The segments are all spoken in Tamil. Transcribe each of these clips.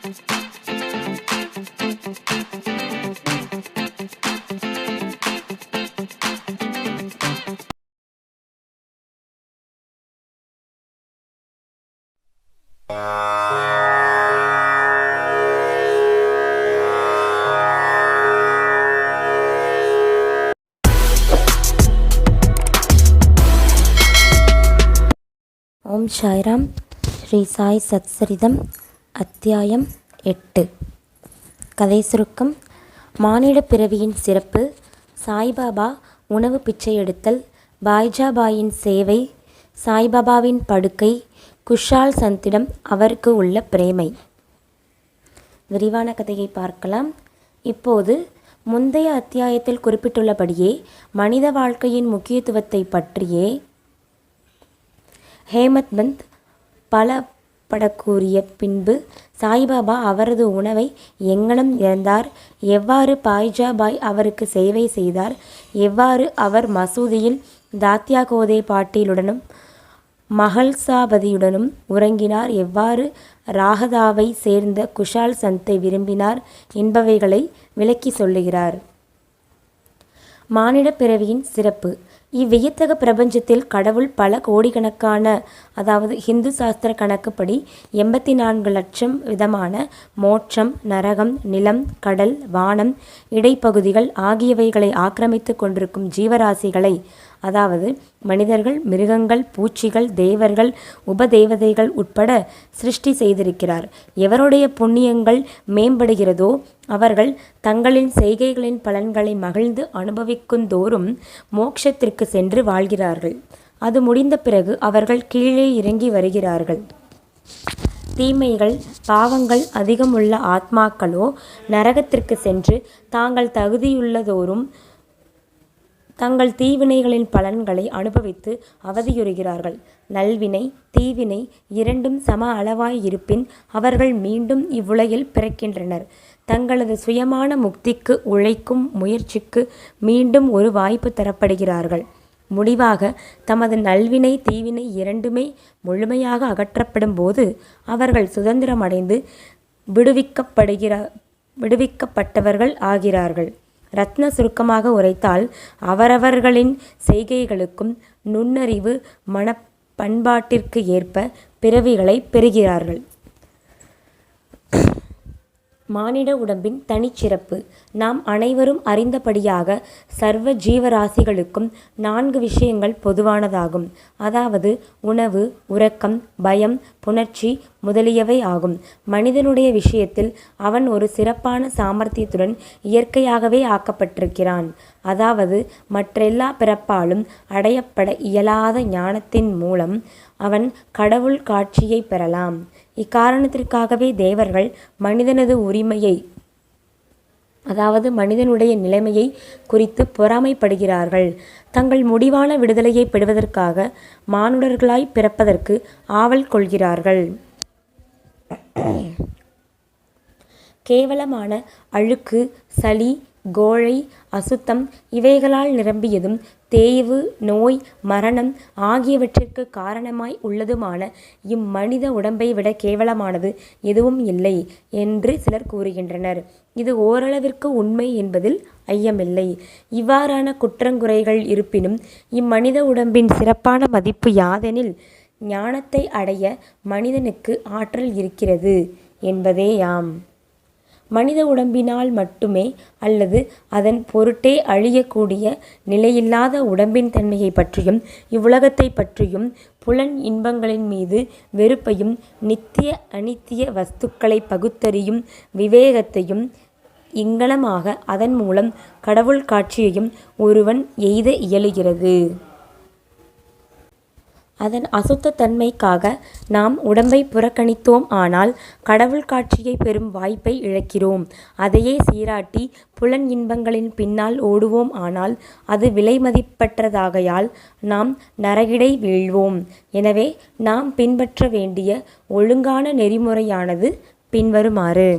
ഓം ശൈറാം ശ്രീ സായി സത്സരിതം அத்தியாயம் எட்டு. கதை சுருக்கம். மானிட பிறவியின் சிறப்பு. சாய்பாபா உணவு பிச்சை எடுத்தல். பாய்ஜாபாயின் சேவை. சாய்பாபாவின் படுக்கை. குஷால் சந்திடம் அவருக்கு உள்ள பிரேமை. விரிவான கதையை பார்க்கலாம். இப்போது முந்தைய அத்தியாயத்தில் குறிப்பிட்டுள்ளபடியே மனித வாழ்க்கையின் முக்கியத்துவத்தை பற்றியே ஹேமத்மந்த் பல பல படக்கூறிய பின்பு சாய்பாபா அவரது உணவை எங்கனம் இழந்தார். எவ்வாறு பாய்ஜாபாய் அவருக்கு சேவை செய்தார்? எவ்வாறு அவர் மசூதியில் தாத்யா கோதே பாட்டீலுடனும் மகள்சாபதியுடனும் உறங்கினார்? எவ்வாறு ராகதாவை சேர்ந்த குஷால் சந்தை விரும்பினார்? என்பவைகளை விளக்கி சொல்லுகிறார். மானிட பிறவியின் சிறப்பு. இவ்வியத்தக பிரபஞ்சத்தில் கடவுள் பல கோடிக்கணக்கான அதாவது ஹிந்து சாஸ்திர கணக்குப்படி எண்பத்தி நான்கு லட்சம் விதமான மோட்சம் நரகம் நிலம் கடல் வானம் இடைப்பகுதிகள் ஆகியவைகளை ஆக்கிரமித்து கொண்டிருக்கும் ஜீவராசிகளை அதாவது மனிதர்கள் மிருகங்கள் பூச்சிகள் தேவர்கள் உபதேவதைகள் உட்பட சிருஷ்டி செய்திருக்கிறார். எவருடைய புண்ணியங்கள் மேம்படுகிறதோ அவர்கள் தங்களின் செய்கைகளின் பலன்களை மகிழ்ந்து அனுபவிக்குந்தோறும் மோட்சத்திற்கு சென்று வாழ்கிறார்கள். அது முடிந்த பிறகு அவர்கள் கீழே இறங்கி வருகிறார்கள். தீமைகள் பாவங்கள் அதிகமுள்ள ஆத்மாக்களோ நரகத்திற்கு சென்று தாங்கள் தகுதியுள்ளதோறும் தங்கள் தீவினைகளின் பலன்களை அனுபவித்து அவதியுறுகிறார்கள். நல்வினை தீவினை இரண்டும் சம அளவாய் இருப்பின் அவர்கள் மீண்டும் இவ்வுலகில் பிறக்கின்றனர். தங்களது சுயமான முக்திக்கு உழைக்கும் முயற்சிக்கு மீண்டும் ஒரு வாய்ப்பு தரப்படுகிறார்கள். முடிவாக தமது நல்வினை தீவினை இரண்டுமே முழுமையாக அகற்றப்படும் போது அவர்கள் சுதந்திரமடைந்து விடுவிக்கப்படுகிற விடுவிக்கப்பட்டவர்கள் ஆகிறார்கள். ரத்ன சுருக்கமாக உரைத்தால் அவரவர்களின் செய்கைகளுக்கும் நுண்ணறிவு மனப்பண்பாட்டிற்கு ஏற்ப பிறவிகளை பெறுகிறார்கள். மானிட உடம்பின் தனிச்சிறப்பு. நாம் அனைவரும் அறிந்தபடியாக சர்வ ஜீவராசிகளுக்கும் நான்கு விஷயங்கள் பொதுவானதாகும். அதாவது உணவு உறக்கம் பயம் புணர்ச்சி முதலியவை ஆகும். மனிதனுடைய விஷயத்தில் அவன் ஒரு சிறப்பான சாமர்த்தியத்துடன் இயற்கையாகவே ஆக்கப்பட்டிருக்கிறான். அதாவது மற்றெல்லா பிறப்பாலும் அடையப்பட இயலாத ஞானத்தின் மூலம் அவன் கடவுள் காட்சியை பெறலாம். இக்காரணத்திற்காகவே தேவர்கள் மனிதனது உரிமையை அதாவது மனிதனுடைய நிலைமையை குறித்து பொறாமைப்படுகிறார்கள். தங்கள் முடிவான விடுதலையை பெறுவதற்காக மானுடர்களாய் பிறப்பதற்கு ஆவல் கொள்கிறார்கள். கேவலமான அழுக்கு சளி கோழை அசுத்தம் இவைகளால் நிரம்பியதும் தேய்வு நோய் மரணம் ஆகியவற்றிற்கு காரணமாய் உள்ளதுமான இம்மனித உடம்பை விட கேவலமானது எதுவும் இல்லை என்று சிலர் கூறுகின்றனர். இது ஓரளவிற்கு உண்மை என்பதில் ஐயமில்லை. இவ்வாறான குற்றங்குறைகள் இருப்பினும் இம்மனித உடம்பின் சிறப்பான மதிப்பு யாதெனில் ஞானத்தை அடைய மனிதனுக்கு ஆற்றல் இருக்கிறது என்பதேயாம். மனித உடம்பினால் மட்டுமே அல்லது அதன் பொருட்டே அழியக்கூடிய நிலையில்லாத உடம்பின் தன்மையை பற்றியும் இவ்வுலகத்தை பற்றியும் புலன் இன்பங்களின் மீது வெறுப்பையும் நித்திய அனித்திய வஸ்துக்களை பகுத்தறியும் விவேகத்தையும் இங்கனமாக அதன் மூலம் கடவுள் காட்சியையும் ஒருவன் எய்த இயலுகிறது. அதன் அசுத்த தன்மைக்காக நாம் உடம்பை புறக்கணித்தோம் ஆனால் கடவுள் காட்சியை பெறும் வாய்ப்பை இழக்கிறோம். அதையே சீராட்டி புலன் இன்பங்களின் பின்னால் ஓடுவோம் ஆனால் அது விலைமதிப்பற்றதாகையால் நாம் நரகிடை வீழ்வோம். எனவே நாம் பின்பற்ற வேண்டிய ஒழுங்கான நெறிமுறையானது பின்வருமாறு.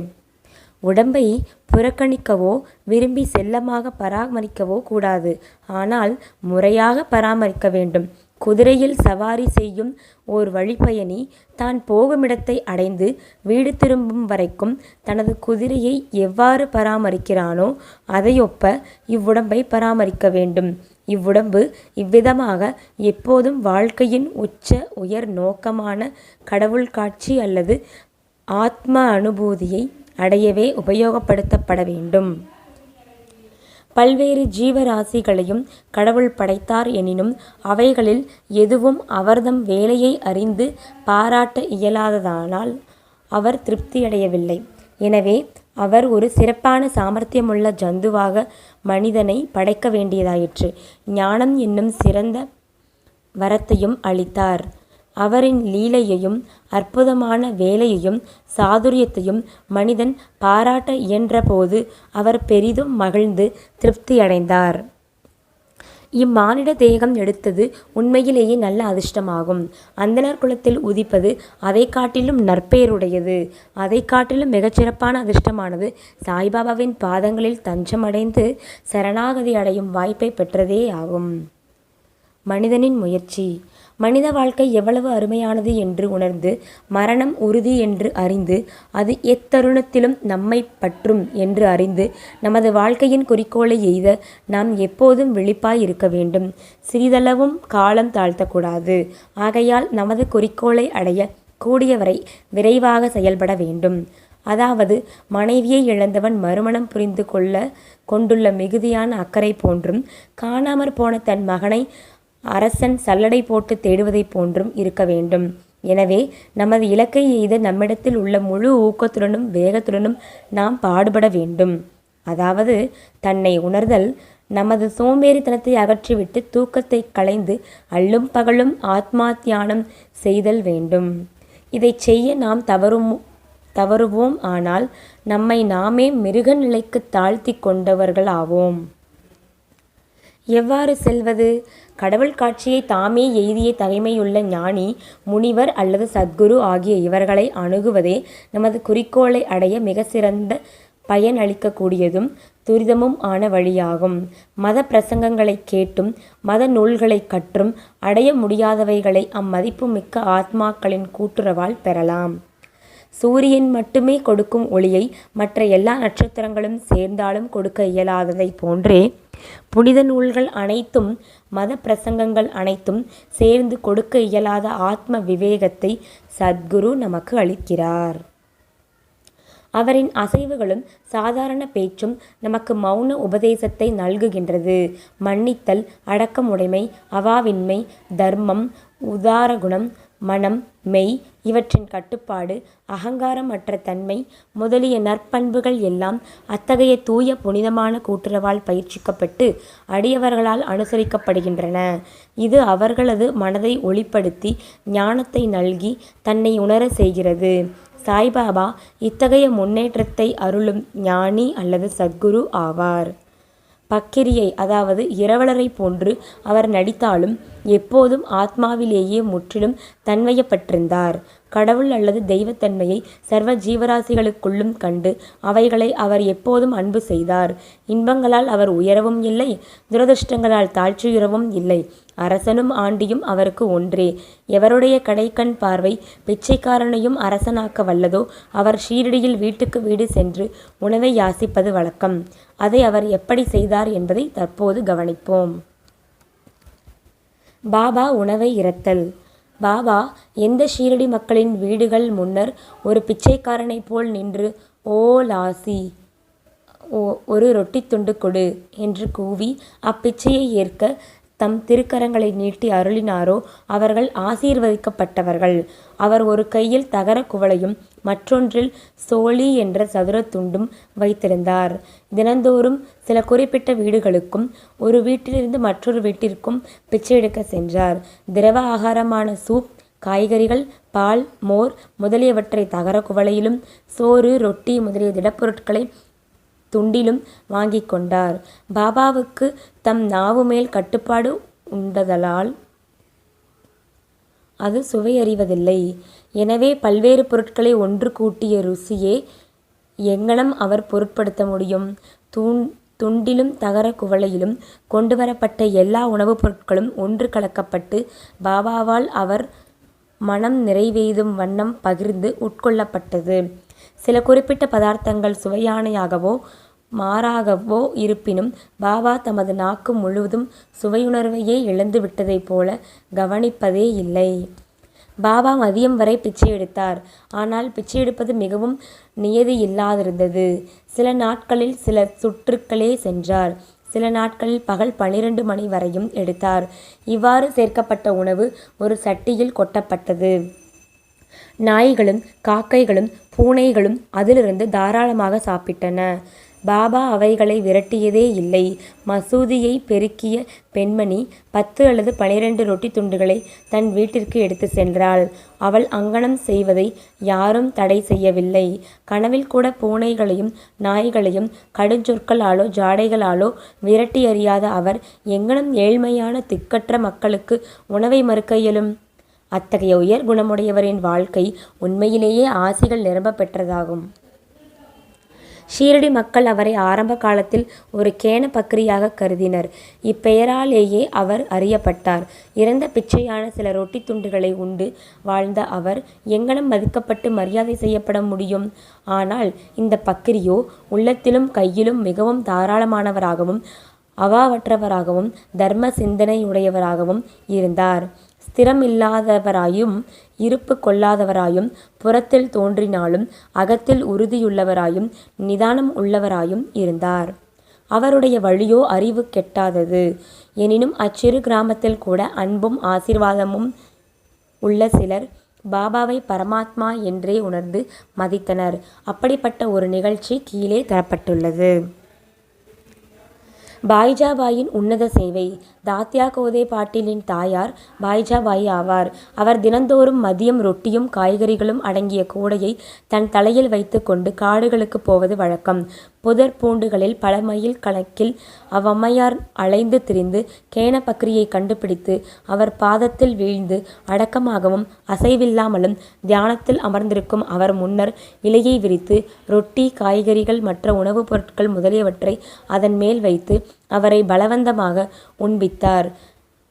உடம்பை புறக்கணிக்கவோ விரும்பி செல்லமாக பராமரிக்கவோ கூடாது. ஆனால் முறையாக பராமரிக்க வேண்டும். குதிரையில் சவாரி செய்யும் ஓர் வழிப்பயணி தான் போகுமிடத்தை அடைந்து வீடு திரும்பும் வரைக்கும் தனது குதிரையை எவ்வாறு பராமரிக்கிறானோ அதையொப்ப இவ்வுடம்பை பராமரிக்க வேண்டும். இவ்வுடம்பு இவ்விதமாக எப்போதும் வாழ்க்கையின் உச்ச உயர் நோக்கமான கடவுள் காட்சி அல்லது ஆத்ம அனுபூதியை அடையவே உபயோகப்படுத்தப்பட வேண்டும். பல்வேறு ஜீவராசிகளையும் கடவுள் படைத்தார் எனினும் அவைகளில் எதுவும் அவர்தம் வேலையை அறிந்து பாராட்ட இயலாததனால் அவர் திருப்தியடையவில்லை. எனவே அவர் ஒரு சிறப்பான சாமர்த்தியமுள்ள ஜந்துவாக மனிதனை படைக்க வேண்டியதாயிற்று. ஞானம் என்னும் சிறந்த வரத்தையும் அளித்தார். அவரின் லீலையையும் அற்புதமான வேலையையும் சாதுர்யத்தையும் மனிதன் பாராட்ட இயன்றபோது அவர் பெரிதும் மகிழ்ந்து திருப்தியடைந்தார். இம்மானிட தேகம் எடுத்தது உண்மையிலேயே நல்ல அதிர்ஷ்டமாகும். அந்தனர் குலத்தில் உதிப்பது அதைக் காட்டிலும் நற்பெயருடையது. அதைக் காட்டிலும் மிகச்சிறப்பான அதிர்ஷ்டமானது சாய்பாபாவின் பாதங்களில் தஞ்சமடைந்து சரணாகதி அடையும் வாய்ப்பைப் பெற்றதேயாகும். மனிதனின் முயற்சி மனித வாழ்க்கை எவ்வளவு அருமையானது என்று உணர்ந்து மரணம் உறுதி என்று அறிந்து அது எத்தருணத்திலும் நம்மைப் பற்றும் என்று அறிந்து நமது வாழ்க்கையின் குறிக்கோளை எய்த நாம் எப்போதும் விழிப்பாய் இருக்க வேண்டும். சிறிதளவும் காலம் தாழ்த்தக்கூடாது ஆகையால் நமது குறிக்கோளை அடைய கூடியவரை விரைவாக செயல்பட வேண்டும். அதாவது மனைவியை இழந்தவன் மறுமணம் புரிந்து கொள்ள கொண்டுள்ள மிகுதியான அக்கறை போன்றும் காணாமற் போன தன் மகனை அரசன் சல்லடை போட்டு தேடுவதைப் போன்றும் இருக்க வேண்டும். எனவே நமது இலக்கை எய்த நம்மிடத்தில் உள்ள முழு ஊக்கத்துடனும் வேகத்துடனும் நாம் பாடுபட வேண்டும். அதாவது தன்னை உணர்தல் நமது சோம்பேறித்தனத்தை அகற்றிவிட்டு தூக்கத்தை களைந்து அல்லும் பகலும் ஆத்மா தியானம் செய்தல் வேண்டும். இதை செய்ய நாம் தவறும் தவறுவோம் ஆனால் நம்மை நாமே மிருக நிலைக்கு தாழ்த்திக் கொண்டவர்களாவோம். எவ்வாறு செல்வது? கடவுள் காட்சியை தாமே எய்திய தகைமையுள்ள ஞானி முனிவர் அல்லது சத்குரு ஆகிய இவர்களை அணுகுவதே நமது குறிக்கோளை அடைய மிக சிறந்த பயனளிக்கக்கூடியதும் துரிதமும் ஆன வழியாகும். மத பிரசங்கங்களைக் கேட்டும் மத நூல்களை கற்றும் அடைய முடியாதவைகளை அம்மதிப்பு மிக்க ஆத்மாக்களின் கூட்டுறவால் பெறலாம். சூரியன் மட்டுமே கொடுக்கும் ஒளியை மற்ற எல்லா நட்சத்திரங்களும் சேர்ந்தாலும் கொடுக்க இயலாததைப் போன்றே புனித நூல்கள் அனைத்தும் மத பிரசங்கங்கள் அனைத்தும் சேர்ந்து கொடுக்க இயலாத ஆத்ம விவேகத்தை சத்குரு நமக்கு அளிக்கிறார். அவரின் அசைவுகளும் சாதாரண பேச்சும் நமக்கு மௌன உபதேசத்தை நல்குகின்றது. மன்னித்தல் அடக்கமுடைமை அவாவின்மை தர்மம் உதாரகுணம் மனம் மெய் இவற்றின் கட்டுப்பாடு அகங்காரமற்ற தன்மை முதலிய நற்பண்புகள் எல்லாம் அத்தகைய தூய புனிதமான கூட்டுறவால் பயிற்சிக்கப்பட்டு அடியவர்களால் அனுசரிக்கப்படுகின்றன. இது அவர்களது மனதை ஒளிப்படுத்தி ஞானத்தை நல்கி தன்னை உணர செய்கிறது. சாய்பாபா இத்தகைய முன்னேற்றத்தை அருளும் ஞானி அல்லது சத்குரு ஆவார். பக்கிரியை அதாவது இரவலரை போன்று அவர் நடித்தாலும் எப்போதும் ஆத்மாவிலேயே முற்றிலும் தன்மையப்பட்டிருந்தார் கடவுள் அல்லது தெய்வத்தன்மையை சர்வ ஜீவராசிகளுக்குள்ளும் கண்டு அவைகளை அவர் எப்போதும் அன்பு செய்தார். இன்பங்களால் அவர் உயரவும் இல்லை துரதிருஷ்டங்களால் தாழ்ச்சியுறவும் இல்லை. அரசனும் ஆண்டியும் அவருக்கு ஒன்றே. எவருடைய கடைக்கண் பார்வை பிச்சைக்காரனையும் அரசனாக்க வல்லதோ அவர் ஷீரடியில் வீட்டுக்கு வீடு சென்று உணவை யாசிப்பது வழக்கம். அதை அவர் எப்படி செய்தார் என்பதை தற்போது கவனிப்போம். பாபா உணவை இரத்தல் பாபா எந்த ஷீரடி மக்களின் வீடுகள் முன்னர் ஒரு பிச்சைக்காரனைப் போல் நின்று ஓ லாசி ஒரு ரொட்டி துண்டு கொடு என்று கூவி அப்பிச்சையை ஏற்க தம் திருக்கரங்களை நீட்டி அருளினாரோ அவர்கள் ஆசீர்வதிக்கப்பட்டவர்கள். அவர் ஒரு கையில் தகர குவளையும் மற்றொன்றில் சோளி என்ற சதுர துண்டும் வைத்திருந்தார். தினந்தோறும் சில குறிப்பிட்ட வீடுகளுக்கும் ஒரு வீட்டிலிருந்து மற்றொரு வீட்டிற்கும் பிச்சை எடுக்கச் சென்றார். திரவ ஆகாரமான சூப் காய்கறிகள் பால் மோர் முதலியவற்றை தகரக் குவளையிலும் சோறு ரொட்டி முதலிய திடப்பொருட்களை துண்டிலும் வாங்கிக் கொண்டார். பாபாவுக்கு தம் நாவு மேல் கட்டுப்பாடு உண்டதலால் அது சுவையறிவதில்லை. எனவே பல்வேறு பொருட்களை ஒன்று கூட்டிய ருசியே எங்ஙனம் அவர் பொருட்படுத்த முடியும்? தூண் துண்டிலும் தகர குவளையிலும் கொண்டு வரப்பட்ட எல்லா உணவுப் பொருட்களும் ஒன்று கலக்கப்பட்டு பாபாவால் அவர் மனம் நிறைவேதும் வண்ணம் பகிர்ந்து உட்கொள்ளப்பட்டது. சில குறிப்பிட்ட பதார்த்தங்கள் சுவையானையாகவோ மாறாகவோ இருப்பினும் பாபா தமது நாக்கு முழுவதும் சுவையுணர்வையே இழந்து விட்டதைப் கவனிப்பதே கவனிப்பதேயில்லை. பாபா மதியம் வரை பிச்சை எடுத்தார். ஆனால் பிச்சை எடுப்பது மிகவும் நியதியில்லாதிருந்தது. சில நாட்களில் சில சுற்றுக்களே சென்றார். சில நாட்களில் பகல் பனிரெண்டு மணி வரையும் எடுத்தார். இவ்வாறு சேர்க்கப்பட்ட உணவு ஒரு சட்டியில் கொட்டப்பட்டது. நாய்களும் காக்கைகளும் பூனைகளும் அதிலிருந்து தாராளமாக சாப்பிட்டன. பாபா அவைகளை விரட்டியதே இல்லை மசூதியைப் பெருக்கிய பெண்மணி பத்து அல்லது பனிரெண்டு ரொட்டி துண்டுகளைத் தன் வீட்டிற்கு எடுத்துச் சென்றாள். அவள் அங்கனம் செய்வதை யாரும் தடை செய்யவில்லை. கனவில் கூட பூனைகளையும் நாய்களையும் கடுஞ்சொற்களாலோ ஜாடைகளாலோ விரட்டியறியாத அவர் எங்ஙனம் ஏழ்மையான திக்கற்ற மக்களுக்கு உணவை மறுக்க இயலும்? அத்தகைய உயர் குணமுடையவரின் வாழ்க்கை உண்மையிலேயே ஆசிகள் நிரம்ப பெற்றதாகும். ஷீரடி மக்கள் அவரை ஆரம்ப காலத்தில் ஒரு கேன பக்ரியாக கருதினர். இப்பெயராலேயே அவர் அறியப்பட்டார். இறந்த பிச்சையான சில ரொட்டி துண்டுகளை உண்டு வாழ்ந்த அவர் எங்ஙனம் மதிக்கப்பட்டு மரியாதை செய்யப்பட முடியும்? ஆனால் இந்த பக்கிரியோ உள்ளத்திலும் கையிலும் மிகவும் தாராளமானவராகவும் அவாவற்றவராகவும் தர்ம சிந்தனையுடையவராகவும் இருந்தார். ஸ்திரமில்லாதவராயும் இருப்பு கொள்ளாதவராயும் புறத்தில் தோன்றினாலும் அகத்தில் உறுதியுள்ளவராயும் நிதானம் உள்ளவராயும் இருந்தார். அவருடைய வழியோ அறிவு கெட்டாதது. எனினும் அச்சிறு கிராமத்தில் கூட அன்பும் ஆசீர்வாதமும் உள்ள சிலர் பாபாவை பரமாத்மா என்றே உணர்ந்து மதித்தனர். அப்படிப்பட்ட ஒரு நிகழ்ச்சி கீழே தரப்பட்டுள்ளது. பாய்ஜாபாயின் உன்னத சேவை தாத்யா கோதே பாட்டீலின் தாயார் பாய்ஜாபாய் ஆவார். அவர் தினந்தோறும் மதியம் ரொட்டியும் காய்கறிகளும் அடங்கிய கூடையை தன் தலையில் வைத்துக்கொண்டு காடுகளுக்குப் போவது வழக்கம். புதர் பூண்டுகளில் பல மைல் கணக்கில் அவ்வம்மையார் அலைந்து திரிந்து கேன பக்ரியை கண்டுபிடித்து அவர் பாதத்தில் வீழ்ந்து அடக்கமாகவும் அசைவில்லாமலும் தியானத்தில் அமர்ந்திருக்கும் அவர் முன்னர் இலையை விரித்து ரொட்டி காய்கறிகள் மற்ற உணவுப் பொருட்கள் முதலியவற்றை அதன் மேல் வைத்து அவரை பலவந்தமாக உண்பித்தார்.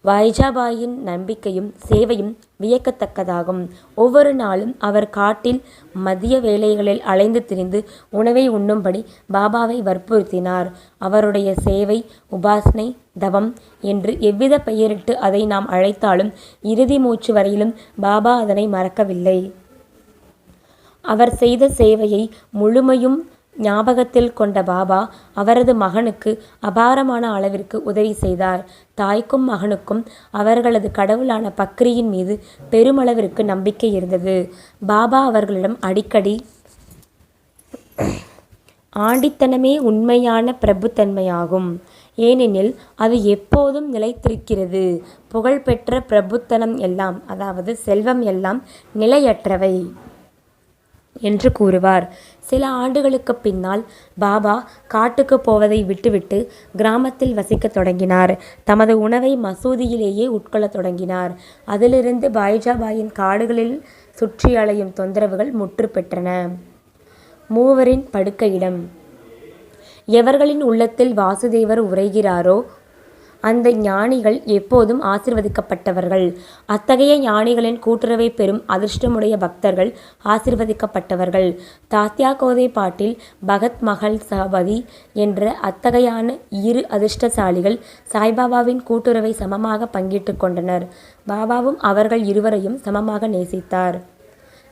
வைஜாபாயின் நம்பிக்கையும் சேவையும் வியக்கத்தக்கதாகும். ஒவ்வொரு நாளும் அவர் காட்டில் மதிய வேளைகளில் அலைந்து திரிந்து உணவை உண்ணும்படி பாபாவை வற்புறுத்தினார். அவருடைய சேவை உபாசனை தவம் என்று எவ்வித பெயரிட்டு அதை நாம் அழைத்தாலும் இறுதி மூச்சு வரையிலும் பாபா அதனை மறக்கவில்லை. அவர் செய்த சேவையை முழுமையும் ஞாபகத்தில் கொண்ட பாபா அவரது மகனுக்கு அபாரமான அளவிற்கு உதவி செய்தார். தாய்க்கும் மகனுக்கும் அவர்களது கடவுளான பக்ரியின் மீது பெருமளவிற்கு நம்பிக்கை இருந்தது. பாபா அவர்களிடம் அடிக்கடி ஆண்டித்தனமே உண்மையான பிரபுத்தன்மையாகும். ஏனெனில் அது எப்போதும் நிலைத்திருக்கிறது. புகழ்பெற்ற பிரபுத்தனம் எல்லாம் அதாவது செல்வம் எல்லாம் நிலையற்றவை என்று கூறுவார். சில ஆண்டுகளுக்குப் பின்னால் பாபா காட்டுக்குப் போவதை விட்டுவிட்டு கிராமத்தில் வசிக்கத் தொடங்கினார். தமது உணவை மசூதியிலேயே உட்கொள்ளத் தொடங்கினார். அதிலிருந்து பாயிஜாபாயின் காடுகளில் சுற்றி அலையும் தொந்தரவுகள் முற்று பெற்றன. மூவரின் படுக்கையிடம் எவர்களின் உள்ளத்தில் வாசுதேவர் உரைகிறாரோ அந்த ஞானிகள் எப்போதும் ஆசிர்வதிக்கப்பட்டவர்கள் அத்தகைய ஞானிகளின் கூட்டுறவை பெறும் அதிர்ஷ்டமுடைய பக்தர்கள் ஆசிர்வதிக்கப்பட்டவர்கள் தாத்யா கோதை பாட்டில் பகத் மகள் சபதி என்ற அத்தகையான இரு அதிர்ஷ்டசாலிகள் சாய்பாபாவின் கூட்டுறவை சமமாக பங்கிட்டுக் கொண்டனர். பாபாவும் அவர்கள் இருவரையும் சமமாக நேசித்தார்.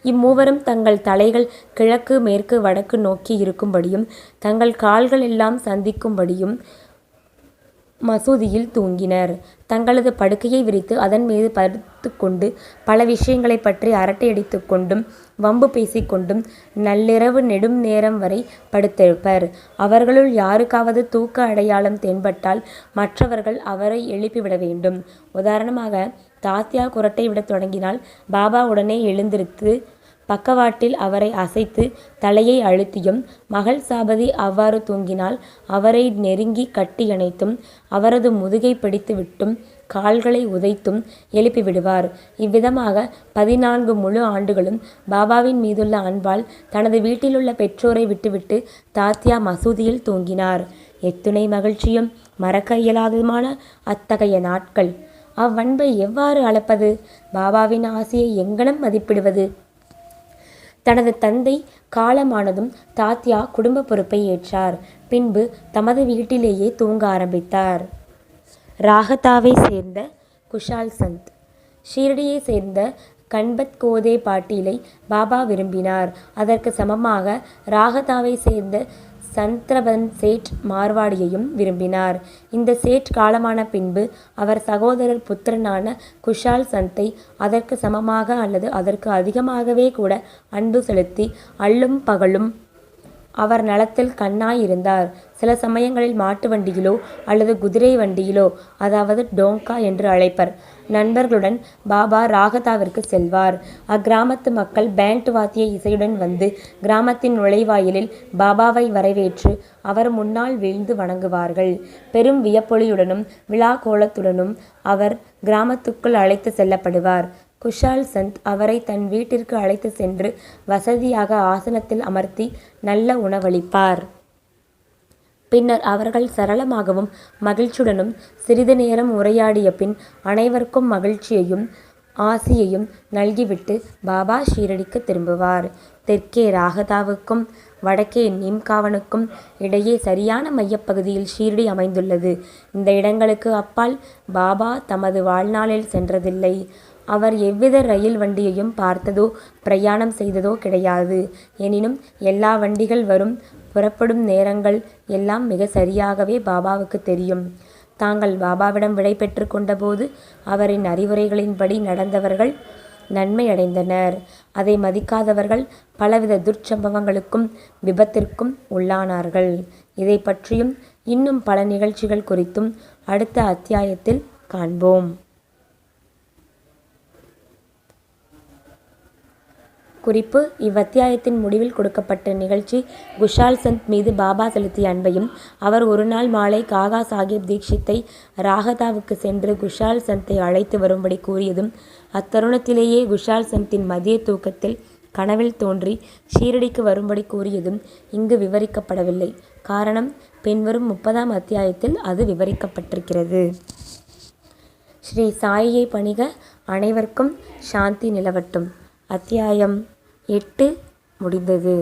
இம்மூவரும் தங்கள் தலைகள் கிழக்கு மேற்கு வடக்கு நோக்கி இருக்கும்படியும் தங்கள் கால்கள் எல்லாம் சந்திக்கும்படியும் மசூதியில் தூங்கினர். தங்களது படுக்கையை விரித்து அதன்மீது படுத்து கொண்டு பல விஷயங்களைப் பற்றி அரட்டையடித்து கொண்டும் வம்பு பேசிக் கொண்டும் நள்ளிரவு நெடும் நேரம் வரை படுத்திருப்பர். அவர்களுள் யாருக்காவது தூக்க அடையாளம் தென்பட்டால் மற்றவர்கள் அவரை எழுப்பிவிட வேண்டும். உதாரணமாக தாத்தியா குரட்டை விடத் தொடங்கினால் பாபா உடனே எழுந்திருத்து பக்கவாட்டில் அவரை அசைத்து தலையை அழுத்தியும் மகள் சாபதி அவ்வாறு தூங்கினால் அவரை நெருங்கி கட்டியணைத்தும் அவரது முதுகை பிடித்துவிட்டும் கால்களை உதைத்தும் எழுப்பிவிடுவார். இவ்விதமாக பதினான்கு முழு ஆண்டுகளும் பாபாவின் மீதுள்ள அன்பால் தனது வீட்டிலுள்ள பெற்றோரை விட்டுவிட்டு தாத்யா மசூதியில் தூங்கினார். எத்துணை மகிழ்ச்சியும் மறக்க இயலாததுமான அத்தகைய நாட்கள் அவ்வன்பை எவ்வாறு அளப்பது பாபாவின் ஆசையை எங்கனம் மதிப்பிடுவது தனது தந்தை காலமானதும் தாத்யா குடும்ப பொறுப்பை ஏற்றார். பின்பு தமது வீட்டிலேயே தூங்க ஆரம்பித்தார். ராகதாவை சேர்ந்த குஷால் சந்த். ஷீரடியை சேர்ந்த கண்பத் கோதே பாட்டீலை பாபா விரும்பினார். அதற்கு சமமாக ராகதாவை சேர்ந்த சந்திரபன் சேட் மார்வாடியையும் விரும்பினார். இந்த சேட் காலமான பின்பு அவர் சகோதரர் புத்திரனான குஷால் சந்தை அதற்கு சமமாக அல்லது அதற்கு அதிகமாகவே கூட அன்பு செலுத்தி அள்ளும் பகலும் அவர் நலத்தில் கண்ணாய் இருந்தார். சில சமயங்களில் மாட்டு வண்டியிலோ அல்லது குதிரை வண்டியிலோ அதாவது டோங்கா என்று அழைப்பர். நண்பர்களுடன் பாபா ராகதாவிற்கு செல்வார். அக்கிராமத்து மக்கள் பேண்ட் வாத்திய இசையுடன் வந்து கிராமத்தின் நுழைவாயிலில் பாபாவை வரவேற்று அவர் முன்னால் வீழ்ந்து வணங்குவார்கள். பெரும் வியப்பொலியுடனும் விழா கோலத்துடனும் அவர் கிராமத்துக்குள் அழைத்து செல்லப்படுவார். குஷால் சந்த் அவரை தன் வீட்டிற்கு அழைத்து சென்று வசதியாக ஆசனத்தில் அமர்த்தி நல்ல உணவளிப்பார். பின்னர் அவர்கள் சரளமாகவும் மகிழ்ச்சியுடனும் சிறிது நேரம் உரையாடிய பின் அனைவருக்கும் மகிழ்ச்சியையும் ஆசியையும் நல்கிவிட்டு பாபா ஷீரடிக்கு திரும்புவார். தெற்கே ராகதாவுக்கும் வடக்கே நீம்காவனுக்கும் இடையே சரியான மையப்பகுதியில் ஷீரடி அமைந்துள்ளது. இந்த இடங்களுக்கு அப்பால் பாபா தமது வாழ்நாளில் சென்றதில்லை. அவர் எவ்வித ரயில் வண்டியையும் பார்த்ததோ பிரயாணம் செய்ததோ கிடையாது. எனினும் எல்லா வண்டிகள் வரும் புறப்படும் நேரங்கள் எல்லாம் மிக சரியாகவே பாபாவுக்கு தெரியும். தாங்கள் பாபாவிடம் விடை பெற்று கொண்டபோது அவரின் அறிவுரைகளின்படி நடந்தவர்கள் நன்மை அடைந்தனர் அதை மதிக்காதவர்கள் பலவித துர்ச்சம்பவங்களுக்கும் விபத்திற்கும் உள்ளானார்கள். இதை பற்றியும் இன்னும் பல நிகழ்ச்சிகள் குறித்தும் அடுத்த அத்தியாயத்தில் காண்போம். குறிப்பு இவ்வத்தியாயத்தின் முடிவில் கொடுக்கப்பட்ட நிகழ்ச்சி. குஷால் சந்த் மீது பாபா செலுத்திய அன்பையும் அவர் ஒருநாள் மாலை காகா சாஹிப் தீக்ஷித்தை ராகதாவுக்கு சென்று குஷால் சந்தை அழைத்து வரும்படி கூறியதும் அத்தருணத்திலேயே குஷால் சந்தின் மதிய தூக்கத்தில் கனவில் தோன்றி ஷீரடிக்கு வரும்படி கூறியதும் இங்கு விவரிக்கப்படவில்லை. காரணம் பின்வரும் முப்பதாம் அத்தியாயத்தில் அது விவரிக்கப்பட்டிருக்கிறது. ஸ்ரீ சாயியை பணிக அனைவருக்கும் சாந்தி நிலவட்டும். அத்தியாயம் எட்டு முடிந்தது.